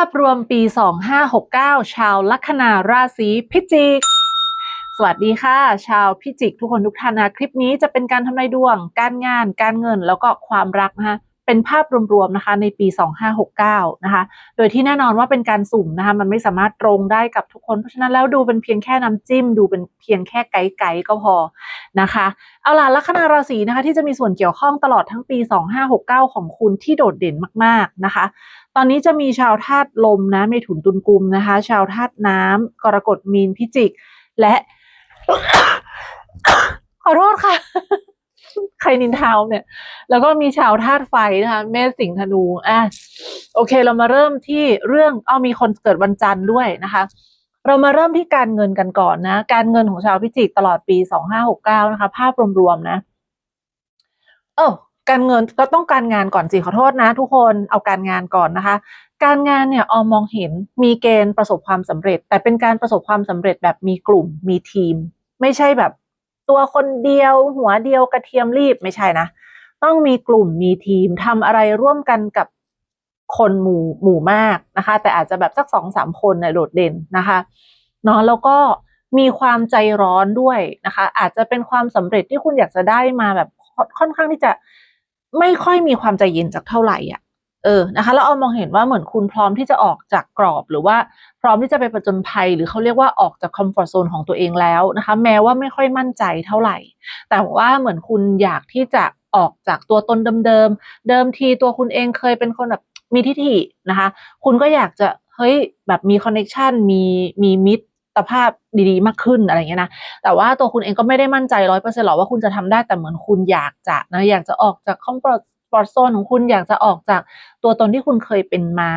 าพรวมปี 2569 ชาวลัคนาราศีพิจิก สวัสดีค่ะ ชาวพิจิกทุกคนทุกท่านนะคลิปนี้จะเป็นการทำนายดวง การงาน การเงินแล้วก็ความรักนะคะเป็นภาพรวมๆนะคะในปี 2569 นะคะ โดยที่แน่นอนว่าเป็นการสุ่มนะคะมันไม่สามารถตรงได้กับทุกคน เพราะฉะนั้นแล้วดูเป็นเพียงแค่น้ำจิ้ม ดูเป็นเพียงแค่ไกด์ๆก็พอนะคะ เอาล่ะลัคนาราศีนะคะที่จะมีส่วนเกี่ยวข้องตลอดทั้งปี 2569 ของคุณที่โดดเด่นมากๆนะคะ ตอนนี้จะมีชาวธาตุลมนะเมถุนตุลกุมนะคะ ชาวธาตุน้ำกรกฎมีนพิจิก และ ขอโทษค่ะ ใครนินทาวเนี่ย แล้วก็มีชาวธาตุไฟนะคะเมษสิงห์ธนูอะโอเค เรามาเริ่มที่เรื่องเอามีคนเกิดวันจันทร์ด้วยนะคะเรามาเริ่มที่การเงินกันก่อนนะ การเงินของชาวพิจิกตลอดปี 2569 นะคะ ภาพรวมๆนะ เออ การเงินก็ต้องการงานก่อนสิขอโทษนะ ทุกคนเอาการงานก่อนนะคะ การงานเนี่ยออมมองเห็นมีเกณฑ์ประสบความสำเร็จ แต่เป็นการประสบความสำเร็จแบบมีกลุ่มมีทีม ไม่ใช่แบบ ตัวคนเดียว หัวเดียวกระเทียมรีบไม่ใช่นะ ต้องมีกลุ่มมีทีมทำอะไรร่วมกันกับคนหมู่หมู่มากนะคะ แต่อาจจะแบบสักสองสามคนเนี่ยโดดเด่นนะคะเนาะแล้วก็มีความใจร้อนด้วยนะคะ อาจจะเป็นความสำเร็จที่คุณอยากจะได้มาแบบค่อนข้างที่จะ ไม่ค่อยมีความใจเย็นจากเท่าไหร่อะเออนะคะแล้วเอามองเห็นว่าเหมือนคุณพร้อมที่จะออกจากกรอบหรือว่าพร้อมที่จะไปประจนภัย หรือเขาเรียกว่าออกจากคอมฟอร์ทโซนของตัวเองแล้วนะคะ แม้ว่าไม่ค่อยมั่นใจเท่าไหร่ แต่ว่าเหมือนคุณอยากที่จะออกจากตัวตนเดิมๆเดิมทีตัวคุณเองเคยเป็นคนแบบมีทิฐินะคะ คุณก็อยากจะเฮ้ยแบบมีคอนเน c ชันมีมีมิตร ภาพดีๆ มากขึ้นอะไรเงี้ยนะ แต่ว่าตัวคุณเองก็ไม่ได้มั่นใจร้อยเปอร์เซ็นต์หรอกว่าคุณจะทำได้แต่เหมือนคุณอยากจะนะอยากจะออกจากคอมฟอร์ปลอดโซนของคุณอยากจะออกจากตัวตนที่คุณเคยเป็นมา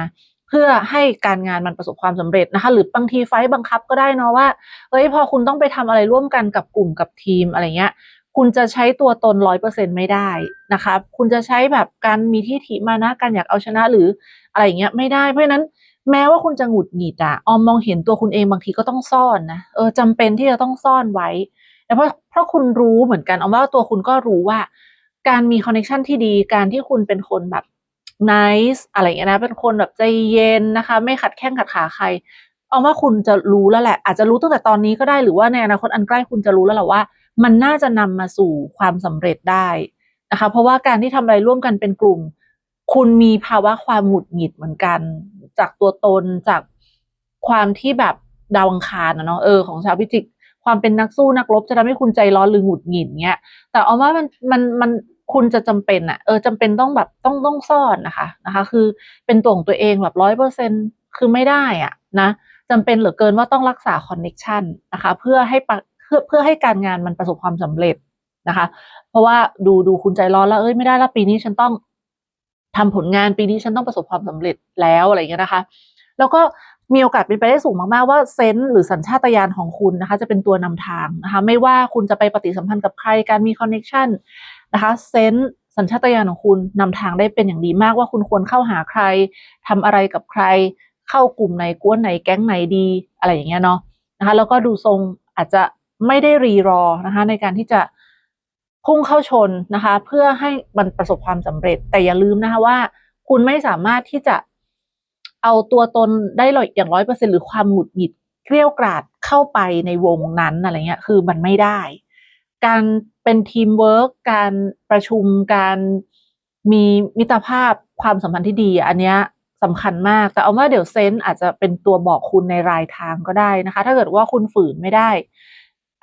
เพื่อให้การงานมันประสบความสำเร็จนะคะ หรือบางทีไฟบังคับก็ได้เนาะว่าเอ้ยพอคุณต้องไปทำอะไรร่วมกันกับกลุ่มกับทีมอะไรเงี้ยคุณจะใช้ตัวตนร้อยเปอร์เซ็นไม่ได้นะคะ คุณจะใช้แบบการมีที่ถิมานะ การอยากเอาชนะหรืออะไรอย่างเงี้ยไม่ได้ เพราะฉะนั้น แม้ว่าคุณจะหงุดหงิดอะออมมองเห็นตัวคุณเองบางทีก็ต้องซ่อนนะเออจำเป็นที่จะต้องซ่อนไว้แต่เพราะเพราะคุณรู้เหมือนกันเอาว่าตัวคุณก็รู้ว่า การมีคอนเนคชันที่ดีการที่คุณเป็นคนแบบ nice อะไรอย่างเงี้ยนะเป็นคนแบบใจเย็นนะคะ ไม่ขัดแข้งขัดขาใคร เอาว่าคุณจะรู้แล้วแหละ อาจจะรู้ตั้งแต่ตอนนี้ก็ได้หรือว่าในอนาคตอันใกล้คุณจะรู้แล้วแหละว่า มันน่าจะนำมาสู่ความสำเร็จได้นะคะ เพราะว่าการที่ทำอะไรร่วมกันเป็นกลุ่ม คุณมีภาวะความหงุดหงิดเหมือนกัน จากตัวตนจากความที่แบบดาวังคารนะเนาะเออของชาวพิจิก ความเป็นนักสู้นักรบจะทำให้คุณใจร้อนหรือหงุดหงิดเงี้ย แต่เอาว่ามันมันมันคุณจะจำเป็นอะเออจำเป็นต้องแบบต้องต้องซ่อนนะคะนะคะ คือเป็นตัวของตัวเองแบบร้อยเปอร์เซ็นคือไม่ได้อะนะจำเป็นเหลือเกินว่าต้องรักษาคอนเน็ชันนะคะ เพื่อให้เพื่อเพื่อให้การงานมันประสบความสำเร็จนะคะ เพราะว่าดูดูคุณใจร้อนแล้วเอ้ยไม่ได้แล้วปีนี้ฉันต้อง ทำผลงานปีนี้ฉันต้องประสบความสำเร็จแล้วอะไรอย่างเงี้ยนะคะ แล้วก็มีโอกาสเป็นไปได้สูงมากๆว่าเซนส์หรือสัญชาตญาณของคุณนะคะ จะเป็นตัวนำทางนะคะ ไม่ว่าคุณจะไปปฏิสัมพันธ์กับใครการมีคอนเน็ชันนะคะเซนส์สัญชาตญาณของคุณนำทางได้เป็นอย่างดีมากว่าคุณควรเข้าหาใครทำอะไรกับใคร เข้ากลุ่มไหนกวนไหนแก๊งไหนดีอะไรอย่างเงี้ยเนาะนะคะ แล้วก็ดูทรงอาจจะไม่ได้รีรอนะคะ ในการที่จะ พุ่งเข้าชนนะคะ เพื่อให้มันประสบความสำเร็จ แต่อย่าลืมนะคะว่า คุณไม่สามารถที่จะเอาตัวตนได้ลอย่างร้อยเปอร์เซ็นหรือความหงุดหงิดเกลี้ยวกราดเข้าไปในวงนั้นอะไรเงี้ยคือมันไม่ได้ การเป็นทีมเวิร์กการประชุมการมีมิตรภาพความสัมพันธ์ที่ดี อันเนี้ยสำคัญมาก แต่เอาว่าเดี๋ยวเซนต์อาจจะเป็นตัวบอกคุณในรายทางก็ได้นะคะ ถ้าเกิดว่าคุณฝืนไม่ได้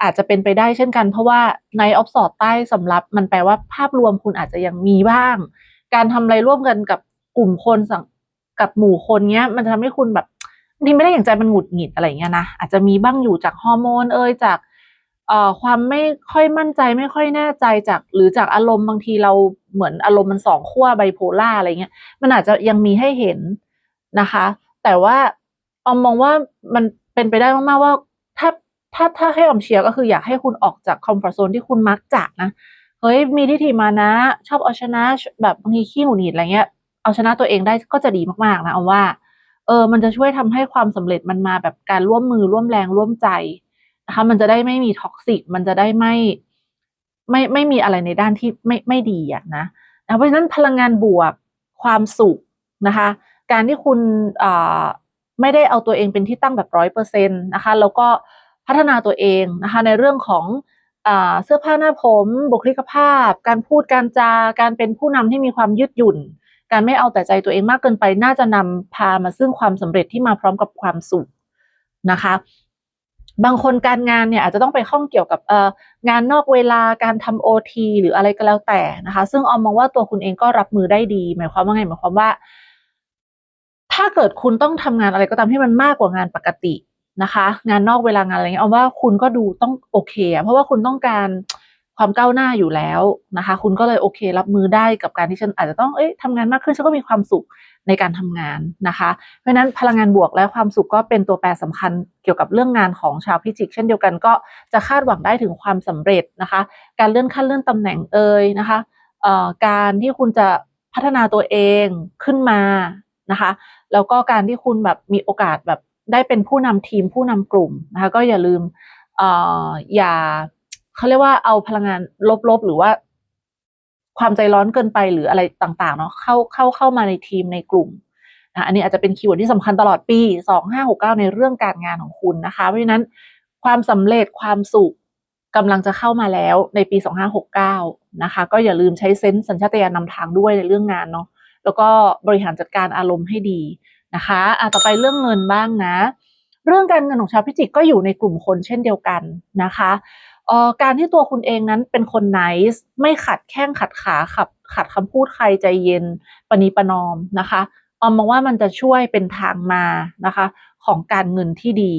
อาจจะเป็นไปได้เช่นกัน เพราะว่าในออฟสอดใต้สำรับ มันแปลว่าภาพรวมคุณอาจจะยังมีบ้าง การทำอะไรร่วมกันกับกลุ่มคนกับหมู่คนเนี้ย มันจะทำให้คุณแบบนี่ไม่ได้อย่างใจมันหงุดหงิดอะไรเงี้ยนะอาจจะมีบ้างอยู่จากฮอร์โมนเอ่ยจากเอ่อความไม่ค่อยมั่นใจไม่ค่อยแน่ใจจาก หรือจากอารมณ์บางทีเราเหมือนอารมณ์มันสองขั้วไบโพล่าอะไรเงี้ย มันอาจจะยังมีให้เห็นนะคะ แต่ว่าออมมองว่ามันเป็นไปได้มากๆว่าถ้า ถ้าถ้าให้ออมเชียร์ก็คืออยากให้คุณออกจากคอมฟอร์ทโซนที่คุณมักจะนะเฮ้ยมีทิฏฐิมานะ ชอบเอาชนะแบบบางทีขี้หงุดหงิดอะไรเงี้ยเอาชนะตัวเองได้ก็จะดีมากๆนะเอาว่าเออมันจะช่วยทำให้ความสำเร็จมันมาแบบการร่วมมือร่วมแรงร่วมใจนะคะมันจะได้ไม่มีท็อกซิกมันจะได้ไม่ไม่ไม่มีอะไรในด้านที่ไม่ไม่ดีอะนะนะเพราะฉะนั้นพลังงานบวกความสุขนะคะ การที่คุณอ่าไม่ได้เอาตัวเองเป็นที่ตั้งแบบร้อยเปอร์เซ็นต์นะคะ แล้วก็ พัฒนาตัวเองนะคะในเรื่องของอเสื้อผ้าหน้าผมบุคลิกภาพ การพูดการจาการเป็นผู้นำที่มีความยืดหยุ่น การไม่เอาแต่ใจตัวเองมากเกินไป น่าจะนำพามาซึ่งความสำเร็จที่มาพร้อมกับความสุขนะคะ บางคนการงานเนี่ยอาจจะต้องไปข้องเกี่ยวกับงานนอกเวลาการทำโอทีหรืออะไรก็แล้วแต่นะคะ ซึ่งออมมองว่าตัวคุณเองก็รับมือได้ดี หมายความว่าไงหมายความว่า ถ้าเกิดคุณต้องทำงานอะไรก็ตามที่มันมากกว่างานปกติ นะคะ งานนอกเวลางานอะไรเงี้ยเอาว่าคุณก็ดูต้องโอเคอะเพราะว่าคุณต้องการความก้าวหน้าอยู่แล้วนะคะ คุณก็เลยโอเค รับมือได้กับการที่ฉันอาจจะต้องเอ้ยทำงานมากขึ้นฉันก็มีความสุขในการทำงานนะคะ เพราะฉะนั้นพลังงานบวกและความสุขก็เป็นตัวแปรสำคัญเกี่ยวกับเรื่องงานของชาวพิจิก เช่นเดียวกันก็จะคาดหวังได้ถึงความสำเร็จนะคะ การเลื่อนขั้นเลื่อนตำแหน่งเอ่ยนะคะเอ่อการที่คุณจะพัฒนาตัวเองขึ้นมานะคะ แล้วก็การที่คุณแบบมีโอกาสแบบ ได้เป็นผู้นำทีมผู้นำกลุ่มนะคะก็อย่าลืมเอ่ออย่าเขาเรียกว่าเอาพลังงานลบๆ หรือว่า ความใจร้อนเกินไปหรืออะไรต่าง ๆ เนาะเข้าเข้าเข้ามาในทีมในกลุ่มนะอันนี้อาจจะเป็นคีย์เวิร์ดที่สำคัญตลอดปี2569ในเรื่องการงานของคุณนะคะ เพราะฉะนั้นความสำเร็จความสุขกำลังจะเข้ามาแล้วในปี 2569 นะคะ ก็อย่าลืมใช้เซนส์สัญชาตญาณนำทางด้วยในเรื่องงานเนาะแล้วก็บริหารจัดการอารมณ์ให้ดี นะคะอะต่อไปเรื่องเงินบ้างนะ เรื่องการเงินของชาวพิจิกก็อยู่ในกลุ่มคนเช่นเดียวกันนะคะออการที่ตัวคุณเองนั้นเป็นคนไนส์ไม่ขัดแข้งขัดขาขับขัดคำพูดใครใจเย็นปณีประนอมนะคะออมมองว่ามันจะช่วยเป็นทางมานะคะ ของการเงินที่ดี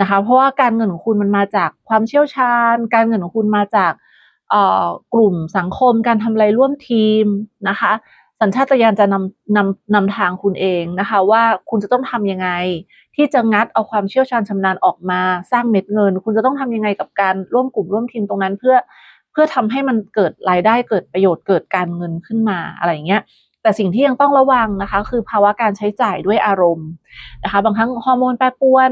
นะคะ เพราะว่าการเงินของคุณมันมาจากความเชี่ยวชาญ การเงินของคุณมาจากกลุ่มสังคม การทำอะไรร่วมทีมนะคะ สัญชาตญาณจะนำนำนำทางคุณเองนะคะ ว่าคุณจะต้องทำยังไง ที่จะงัดเอาความเชี่ยวชาญชำนาญออกมาสร้างเม็ดเงิน คุณจะต้องทำยังไงกับการร่วมกลุ่มร่วมทีมตรงนั้นเพื่อเพื่อทำให้มันเกิดรายได้เกิดประโยชน์เกิดการเงินขึ้นมาอะไรอย่างเงี้ยแต่สิ่งที่ยังต้องระวังนะคะ คือภาวะการใช้จ่ายด้วยอารมณ์นะคะ บางครั้งฮอร์โมนแปรปรวน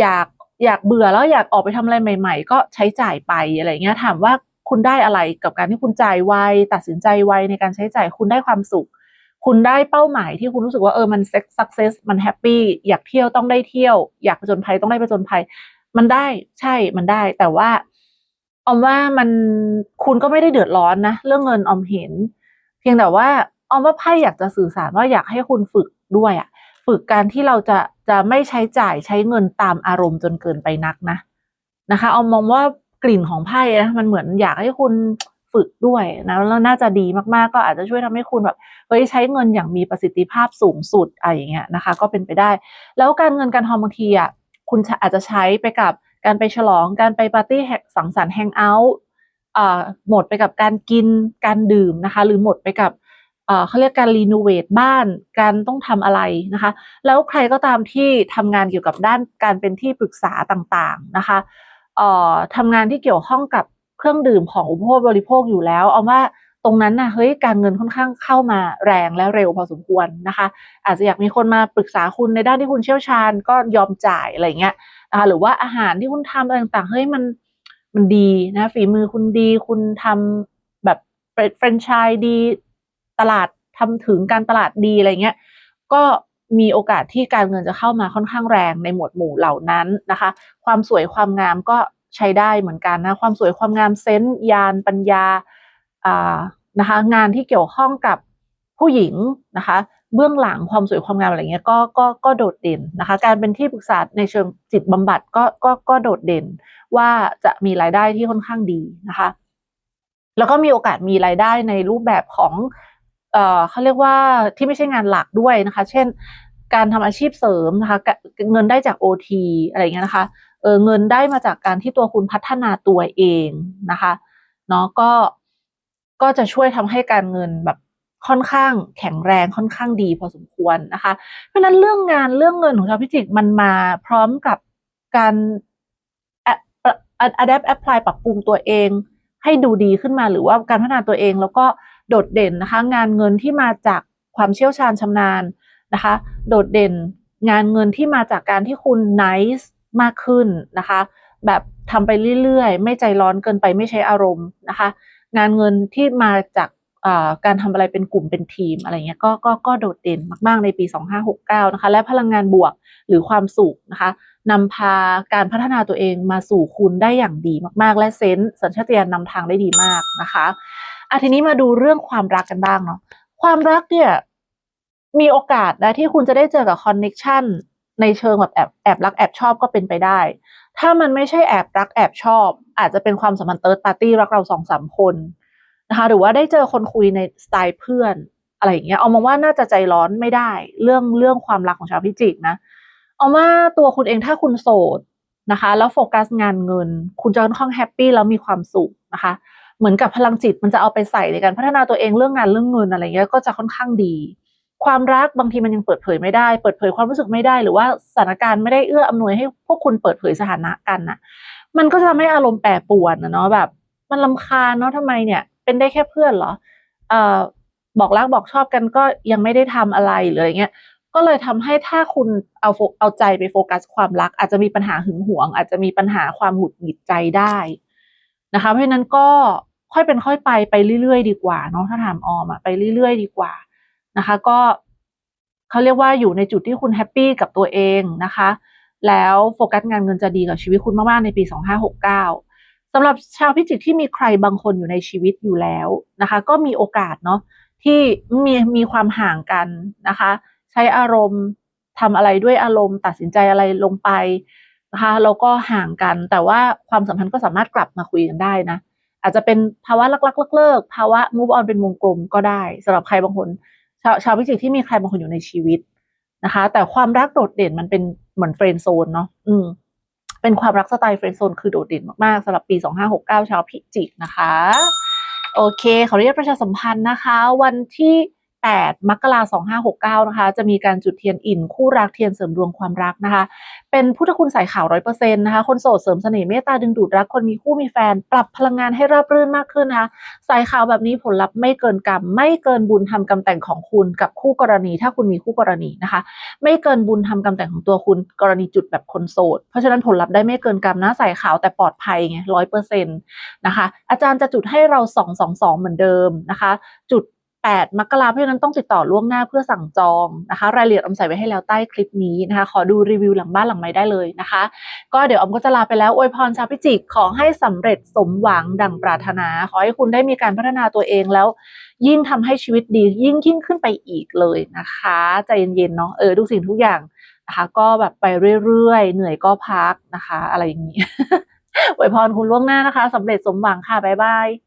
อยากอยากเบื่อแล้วอยากออกไปทำอะไรใหม่ ๆ ก็ใช้จ่ายไปอะไรเงี้ยถามว่า คุณได้อะไรกับการที่คุณจ่ายไวตัดสินใจไวในการใช้จ่ายคุณได้ความสุข คุณได้เป้าหมายที่คุณรู้สึกว่าเออมันเซ็กซักเซสมันแฮปปี้อยากเที่ยวต้องได้เที่ยว อยากผจญภัยต้องได้ผจญภัย มันได้ใช่มันได้ แต่ว่าออมว่ามันคุณก็ไม่ได้เดือดร้อนนะเรื่องเงินออมเห็น เพียงแต่ว่าออมว่าไพ่อยากจะสื่อสารว่าอยากให้คุณฝึกด้วยอะฝึกการที่เราจะจะไม่ใช้จ่ายใช้เงินตามอารมณ์จนเกินไปนักนะนะคะออมมองว่า กลิ่นของไพ่นะมันเหมือนอยากให้คุณฝึกด้วยนะแล้วน่าจะดีมากๆ ก็อาจจะช่วยทำให้คุณแบบเฮ้ยใช้เงินอย่างมีประสิทธิภาพสูงสุดอะไรอย่างเงี้ยนะคะ ก็เป็นไปได้ แล้วการเงินการทองบางทีอะคุณอาจจะใช้ไปกับการไปฉลองการไปปาร์ตี้สังสรรค์แฮงเอาท์หมดไปกับการกินการดื่มนะคะ หรือหมดไปกับเขาเรียกการรีโนเวทบ้านการต้องทำอะไรนะคะ แล้วใครก็ตามที่ทำงานเกี่ยวกับด้านการเป็นที่ปรึกษาต่างๆนะคะ ทำงานที่เกี่ยวข้องกับเครื่องดื่มของอุปโภคบริโภคอยู่แล้ว เอาว่าตรงนั้นนะเฮ้ยการเงินค่อนข้างเข้ามาแรงและเร็วพอสมควรนะคะ อาจจะอยากมีคนมาปรึกษาคุณในด้านที่คุณเชี่ยวชาญก็ยอมจ่ายอะไรเงี้ยนะคะหรือว่าอาหารที่คุณทำอะไรต่างๆเฮ้ยมันมันดีนะฝีมือคุณดีคุณทำแบบแฟรนไชส์ดีตลาดทำถึงการตลาดดีอะไรเงี้ยก็มีโอกาสที่การเงินจะเข้ามาค่อนข้างแรงในหมวดหมู่เหล่านั้นนะคะ ความสวยความงามก็ ใช้ได้เหมือนกันนะความสวยความงามเซนส์ยานปัญญาอ่านะคะงานที่เกี่ยวข้องกับผู้หญิงนะคะเบื้องหลังความสวยความงามอะไรเงี้ยก็ก็ก็โดดเด่นนะคะการเป็นที่ปรึกษาในเชิงจิตบำบัดก็ก็ก็โดดเด่น ว่าจะมีรายได้ที่ค่อนข้างดีนะคะแล้วก็มีโอกาสมีรายได้ในรูปแบบของเอ่อเขาเรียกว่าที่ไม่ใช่งานหลักด้วยนะคะ เช่น การทำอาชีพเสริมนะคะเงินได้จาก OT อะไรเงี้ยนะคะ เออเงินได้มาจากการที่ตัวคุณพัฒนาตัวเองนะคะเนาะก็ก็จะช่วยทำให้การเงินแบบค่อนข้างแข็งแรงค่อนข้างดีพอสมควรนะคะ เพราะนั้นเรื่องงานเรื่องเงินของชาวพิจิกมันมาพร้อมกับการ adapt apply ปรับปรุงตัวเอง ให้ดูดีขึ้นมาหรือว่าการพัฒนาตัวเองแล้วก็โดดเด่นนะคะ งานเงินที่มาจากความเชี่ยวชาญชำนาญนะคะ โดดเด่นงานเงินที่มาจากการที่คุณ nice มากขึ้นนะคะ แบบทำไปเรื่อยๆ ไม่ใจร้อนเกินไปไม่ใช้อารมณ์นะคะ งานเงินที่มาจากการทำอะไรเป็นกลุ่มเป็นทีมอะไรเงี้ยก็ก็ก็โดดเด่นมาก ๆ ในปี 2569 นะคะ และพลังงานบวกหรือความสุขนะคะนำพาการพัฒนาตัวเองมาสู่คุณได้อย่างดีมาก ๆ และเซนส์สัญชาตญาณนำทางได้ดีมากนะคะอะทีนี้มาดูเรื่องความรักกันบ้างเนาะความรักเนี่ยมีโอกาสนะที่คุณจะได้เจอกับคอนเน็ชัน ในเชิงแบบแอบแอบรักแอบชอบก็เป็นไปได้ ถ้ามันไม่ใช่แอบรักแอบชอบ อาจจะเป็นความสัมพันธ์เติร์ดปาร์ตี้รักเราสองสามคนนะคะหรือว่าได้เจอคนคุยในสไตล์เพื่อนอะไรอย่างเงี้ยเอามองว่าน่าจะใจร้อนไม่ได้ เรื่องเรื่องความรักของชาวพิจิกนะเอาว่าตัวคุณเองถ้าคุณโสดนะคะ แล้วโฟกัสงานเงิน คุณจะค่อนข้างแฮปปี้แล้วมีความสุขนะคะ เหมือนกับพลังจิตมันจะเอาไปใส่ในการพัฒนาตัวเองเรื่องงานเรื่องเงินอะไรเงี้ยก็จะค่อนข้างดี ความรักบางทีมันยังเปิดเผยไม่ได้ เปิดเผยความรู้สึกไม่ได้ หรือว่าสถานการณ์ไม่ได้เอื้ออำนวยให้พวกคุณเปิดเผยสถานะกันน่ะ มันก็จะทำให้อารมณ์แปรปรวนนะเนาะแบบ มันลำคาญเนาะทำไมเนี่ย เป็นได้แค่เพื่อนเหรอเอ่อบอกรักบอกชอบกันก็ยังไม่ได้ทำอะไรหรืออะไรเงี้ยก็เลยทำให้ถ้าคุณเอาโฟเอาใจไปโฟกัสความรัก อาจจะมีปัญหาหึงหวง อาจจะมีปัญหาความหงุดหงิดใจได้นะคะ เพราะฉะนั้นก็ค่อยเป็นค่อยไปไปเรื่อยๆ ดีกว่าเนาะถ้าถามออมอะไปเรื่อยๆ ดีกว่า นะคะ ก็เขาเรียกว่าอยู่ในจุดที่คุณแฮปปี้กับตัวเองนะคะ แล้วโฟกัสงานเงินจะดีกับชีวิตคุณมากๆในปี 2569สำหรับชาวพิจิกที่มีใครบางคนอยู่ในชีวิตอยู่แล้วนะคะ ก็มีโอกาสเนาะที่มีมีความห่างกันนะคะ ใช้อารมณ์ทำอะไรด้วยอารมณ์ ตัดสินใจอะไรลงไปนะคะแล้วก็ห่างกัน แต่ว่าความสัมพันธ์ก็สามารถกลับมาคุยกันได้นะ อาจจะเป็นภาวะรักๆเลิกๆภาวะ move on เป็นวงกลมก็ได้สำหรับใครบางคน ชาวชาวพิจิกที่มีใครบางคนอยู่ในชีวิตนะคะ แต่ความรักโดดเด่นมันเป็นเหมือนเฟรนด์โซนเนาะอืมเป็นความรักสไตล์เฟรนด์โซนคือโดดเด่นมากๆสำหรับปี 2569 ชาวพิจิกนะคะ โอเคขออนุญาตประชาสัมพันธ์นะคะ วันที่ 8 มกราคม2569 นะคะ จะมีการจุดเทียนอิ่น คู่รักเทียนเสริมดวงความรักนะคะ เป็นพุทธคุณสายขาวร้อยเปอร์เซ็นต์นะคะ คนโสดเสริมเสน่ห์เมตตาดึงดูดรักคนมีคู่มีแฟน ปรับพลังงานให้ราบรื่นมากขึ้นนะคะ สายขาวแบบนี้ผลลัพธ์ไม่เกินกรรม ไม่เกินบุญทำกรรมแต่งของคุณกับคู่กรณี ถ้าคุณมีคู่กรณีนะคะ ไม่เกินบุญทำกรรมแต่งของตัวคุณกรณีจุดแบบคนโสด เพราะฉะนั้นผลลัพธ์ได้ไม่เกินกรรมนะสายขาวแต่ปลอดภัยไงร้อยเปอร์เซ็นต์นะคะ อาจารย์จะจุดให้เราสองสองสองเหมือนเดิมนะคะ จุด 8 มกราเพราะฉะนั้นต้องติดต่อล่วงหน้าเพื่อสั่งจองนะคะ รายละเอียดออมใส่ไว้ให้แล้วใต้คลิปนี้นะคะ ขอดูรีวิวหลังบ้านหลังไม้ได้เลยนะคะ ก็เดี๋ยวออมก็จะลาไปแล้วอวยพรชาวพิจิกขอให้สำเร็จสมหวังดังปรารถนา ขอให้คุณได้มีการพัฒนาตัวเองแล้ว ยิ่งทำให้ชีวิตดียิ่งยิ่งขึ้นไปอีกเลยนะคะ ใจเย็นๆเนาะเออทุกสิ่งทุกอย่างนะคะก็แบบไปเรื่อยๆ เหนื่อยก็พักนะคะ อะไรอย่างนี้อวยพรคุณล่วงหน้านะคะสำเร็จสมหวังค่ะ บ๊ายบาย